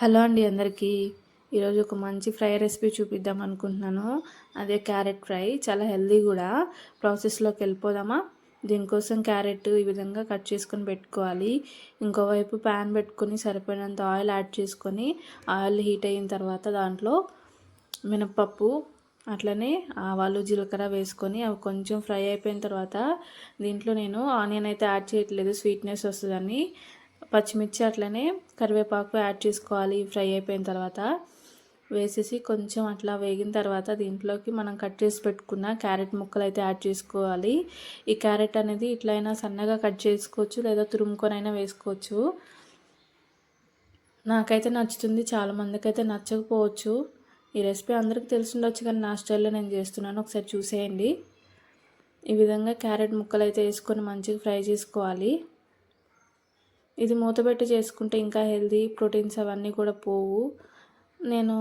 Hello అండి అందరికీ. ఈరోజు ఒక మంచి ఫ్రై రెసిపీ చూపిద్దాం అనుకుంటున్నాను. అదే క్యారెట్ ఫ్రై. చాలా హెల్దీ కూడా. ప్రాసెస్లోకి వెళ్ళిపోదామా? దీనికోసం క్యారెట్ ఈ విధంగా కట్ చేసుకొని పెట్టుకోవాలి. ఇంకోవైపు ప్యాన్ పెట్టుకొని సరిపోయినంత ఆయిల్ యాడ్ చేసుకొని ఆయిల్ హీట్ అయిన తర్వాత దాంట్లో మినప్పప్పు అట్లనే ఆవాలు జీలకర్ర వేసుకొని అవి కొంచెం ఫ్రై అయిపోయిన తర్వాత దీంట్లో నేను ఆనియన్ అయితే యాడ్ చేయట్లేదు. స్వీట్నెస్ వస్తుందని. పచ్చిమిర్చి అట్లనే కరివేపాకు యాడ్ చేసుకోవాలి ఫ్రై అయిపోయిన తర్వాత. వేసేసి కొంచెం అట్లా వేగిన తర్వాత దీంట్లోకి మనం కట్ చేసి పెట్టుకున్న క్యారెట్ ముక్కలు అయితే యాడ్ చేసుకోవాలి. ఈ క్యారెట్ అనేది ఇట్లయినా సన్నగా కట్ చేసుకోవచ్చు లేదా తురుముకొనైనా వేసుకోవచ్చు. నాకైతే నచ్చుతుంది చాలా మందికి అయితే నచ్చకపోవచ్చు. ఈ రెసిపీ అందరికీ తెలిసిండొచ్చు కానీ నా స్టైల్లో నేను చేస్తున్నాను. ఒకసారి చూసేయండి. ఈ విధంగా క్యారెట్ ముక్కలు అయితే వేసుకొని మంచిగా ఫ్రై చేసుకోవాలి. ఇది మూతపెట్టి చేసుకుంటే ఇంకా హెల్దీ ప్రోటీన్స్ అవన్నీ కూడా పోవు. నేను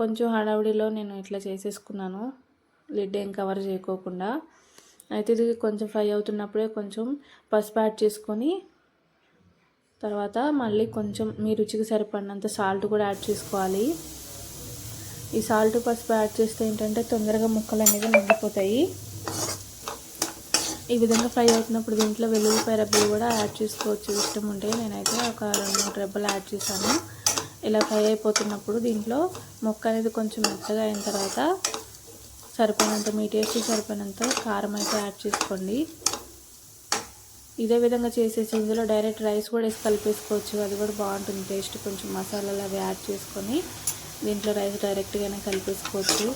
కొంచెం హడావిడిలో నేను ఇట్లా చేసేసుకున్నాను. లిడ్ ఏం కవర్ చేయకోకుండా. అయితే ఇది కొంచెం ఫ్రై అవుతున్నప్పుడే కొంచెం పసుపు యాడ్ చేసుకొని తర్వాత మళ్ళీ కొంచెం మీ రుచికి సరిపడినంత సాల్ట్ కూడా యాడ్ చేసుకోవాలి. ఈ సాల్ట్ పసుపు యాడ్ చేస్తే ఏంటంటే తొందరగా ముక్కలు అనేవి మిగిలిపోతాయి ఈ విధంగా ఫ్రై అవుతున్నప్పుడు దీంట్లో వెల్లుల్లిపాయ రెబ్బలు కూడా యాడ్ చేసుకోవచ్చు. ఇష్టం ఉంటే నేనైతే ఒక రెండు మూడు రెబ్బలు యాడ్ చేశాను. ఇలా ఫ్రై అయిపోతున్నప్పుడు దీంట్లో మొక్క అనేది కొంచెం మెత్తగా అయిన తర్వాత సరిపోయినంత మీ టేస్ట్ సరిపోయినంత కారం అయితే యాడ్ చేసుకోండి. ఇదే విధంగా చేసేసి ఇందులో డైరెక్ట్ రైస్ కూడా వేసి కలిపేసుకోవచ్చు. అది కూడా బాగుంటుంది టేస్ట్. కొంచెం మసాలాలు అవి యాడ్ చేసుకొని దీంట్లో రైస్ డైరెక్ట్గానే కలిపేసుకోవచ్చు.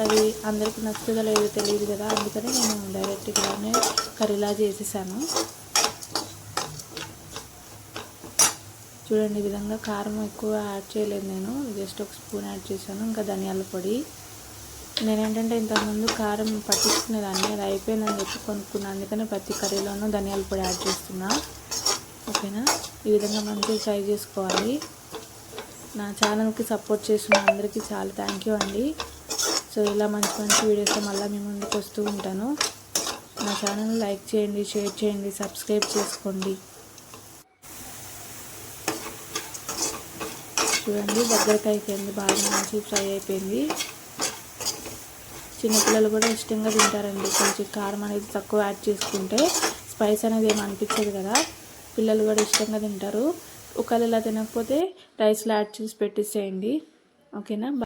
అది అందరికీ నచ్చుతుందో లేదో తెలియదు కదా అందుకని నేను డైరెక్ట్గానే కర్రీలా చేసేసాను. చూడండి ఈ విధంగా కారం ఎక్కువ యాడ్ చేయలేదు నేను. జస్ట్ ఒక స్పూన్ యాడ్ చేశాను ఇంకా ధనియాల పొడి. నేనేంటంటే ఇంతకుముందు కారం పట్టించుకునేదాన్ని అది అయిపోయిందని చెప్పి కొనుక్కున్నాను అందుకని ప్రతి కర్రీలోనూ ధనియాల పొడి యాడ్ చేస్తున్నా. ఓకేనా? ఈ విధంగా మంచిగా ఫ్రై చేసుకోవాలి. నా ఛానల్కి సపోర్ట్ చేసిన అందరికీ చాలా థ్యాంక్ యూ అండి. సో ఇలా మంచి మంచి వీడియోస్ మళ్ళీ మీ ముందుకు వస్తూ ఉంటాను. నా ఛానల్ లైక్ చేయండి షేర్ చేయండి సబ్స్క్రైబ్ చేసుకోండి. చూడండి దగ్గరికి అయిపోయింది బాగా మంచి ఫ్రై అయిపోయింది. చిన్నపిల్లలు కూడా ఇష్టంగా తింటారండి. కొంచెం కారం అనేది తక్కువ యాడ్ చేసుకుంటే స్పైస్ అనేది ఏమి అనిపించదు కదా. పిల్లలు కూడా ఇష్టంగా తింటారు. ఒకవేళ ఇలా తినకపోతే రైస్లో యాడ్ చేసి పెట్టేసేయండి. ఓకేనా